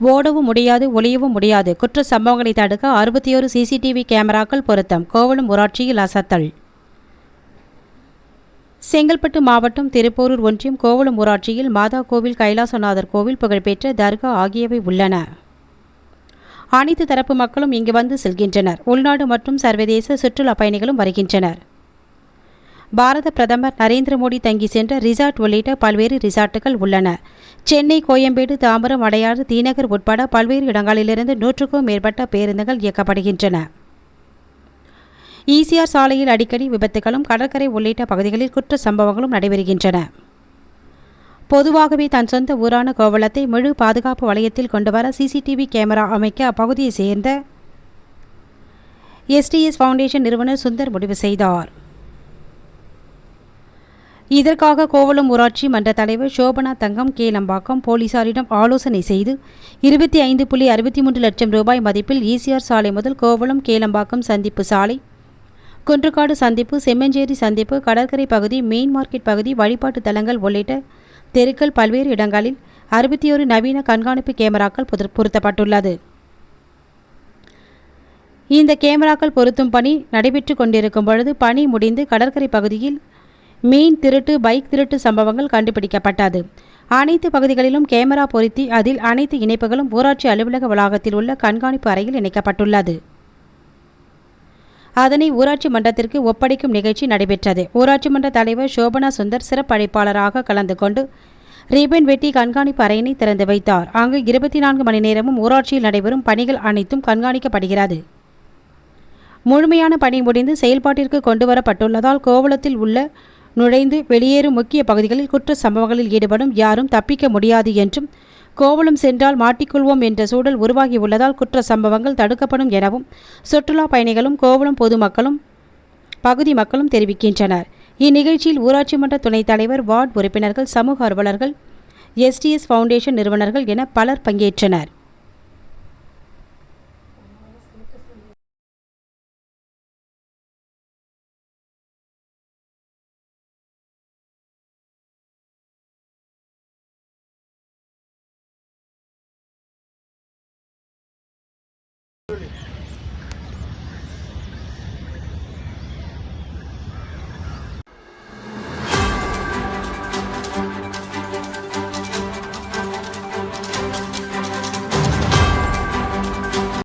ஓடவும் முடியாது ஒளியவும் முடியாது. குற்ற சம்பவங்களை தடுக்க அறுபத்தி ஒரு சிசிடிவி கேமராக்கள் பொருத்தம். கோவளம் ஊராட்சியில் அசத்தல். செங்கல்பட்டு மாவட்டம் திருப்போரூர் ஒன்றியம் கோவளம் ஊராட்சியில் மாதா கோவில் கைலாசநாதர் கோவில் புகழ்பெற்ற தர்கா ஆகியவை உள்ளன. அனைத்து தரப்பு மக்களும் இங்கு வந்து செல்கின்றனர். உள்நாடு மற்றும் சர்வதேச சுற்றுலா பயணிகளும் வருகின்றனர். பாரத பிரதமர் நரேந்திர மோடி தங்கி சென்ற ரிசார்ட் உள்ளிட்ட பல்வேறு ரிசார்ட்டுகள் உள்ளன. சென்னை கோயம்பேடு தாம்பரம் அடையாறு தீநகர் உட்பட பல்வேறு இடங்களிலிருந்து நூற்றுக்கும் மேற்பட்ட பேருந்துகள் இயக்கப்படுகின்றன. ஈசிஆர் சாலையில் அடிக்கடி விபத்துகளும் கடற்கரை உள்ளிட்ட பகுதிகளில் குற்ற சம்பவங்களும் நடைபெறுகின்றன. பொதுவாகவே தன் சொந்த ஊரான கோவளத்தை முழு பாதுகாப்பு வலயத்தில் கொண்டுவர சிசிடிவி கேமரா அமைக்க அப்பகுதியை சேர்ந்த எஸ்டிஎஸ் ஃபவுண்டேஷன் நிறுவனர் சுந்தர் முடிவு செய்தார். இதற்காக கோவளம் ஊராட்சி மன்ற தலைவர் சோபனா தங்கம் கேலம்பாக்கம் போலீசாரிடம் ஆலோசனை செய்து இருபத்தி ஐந்து புள்ளி அறுபத்தி மூன்று லட்சம் ரூபாய் மதிப்பில் ஈசிஆர் சாலை முதல் கோவளம் கேலம்பாக்கம் சந்திப்பு சாலை குன்றுக்காடு சந்திப்பு செம்மஞ்சேரி சந்திப்பு கடற்கரை பகுதி மெயின் மார்க்கெட் பகுதி வழிபாட்டு தலங்கள் உள்ளிட்ட தெருக்கள் பல்வேறு இடங்களில் அறுபத்தி ஒரு நவீன கண்காணிப்பு கேமராக்கள் பொருத்தப்பட்டுள்ளது. இந்த கேமராக்கள் பொருத்தும் பணி நடைபெற்று கொண்டிருக்கும் பொழுது பணி முடிந்து கடற்கரை பகுதியில் மீன் திருட்டு பைக் திருட்டு சம்பவங்கள் கண்டுபிடிக்கப்பட்டது. அனைத்து பகுதிகளிலும் கேமரா பொருத்தி அதில் அனைத்து இணைப்புகளும் ஊராட்சி அலுவலக வளாகத்தில் உள்ள கண்காணிப்பு அறையில் இணைக்கப்பட்டுள்ளது. அதனை ஊராட்சி மன்றத்திற்கு ஒப்படைக்கும் நிகழ்ச்சி நடைபெற்றது. ஊராட்சி மன்ற தலைவர் சோபனா சுந்தர் சிறப்பு அழைப்பாளராக கலந்து கொண்டு ரிபன் வெட்டி கண்காணிப்பு அறையினை திறந்து வைத்தார். அங்கு இருபத்தி நான்கு மணி நேரமும் ஊராட்சியில் நடைபெறும் பணிகள் அனைத்தும் கண்காணிக்கப்படுகிறது. முழுமையான பணி முடிந்து செயல்பாட்டிற்கு கொண்டுவரப்பட்டுள்ளதால் கோவளத்தில் உள்ள நுழைந்து வெளியேறும் முக்கிய பகுதிகளில் குற்ற சம்பவங்களில் ஈடுபடும் யாரும் தப்பிக்க முடியாது என்றும் கோவளம் சென்றால் மாட்டிக்கொள்வோம் என்ற சூழல் உருவாகியுள்ளதால் குற்ற சம்பவங்கள் தடுக்கப்படும் எனவும் சுற்றுலா பயணிகளும் கோவளம் பொதுமக்களும் பகுதி மக்களும் தெரிவிக்கின்றனர். இந்நிகழ்ச்சியில் ஊராட்சி மன்ற துணைத் தலைவர் வார்டு உறுப்பினர்கள் சமூக அலுவலர்கள் எஸ்டிஎஸ் ஃபவுண்டேஷன் நிறுவனர்கள் என பலர் பங்கேற்றனர்.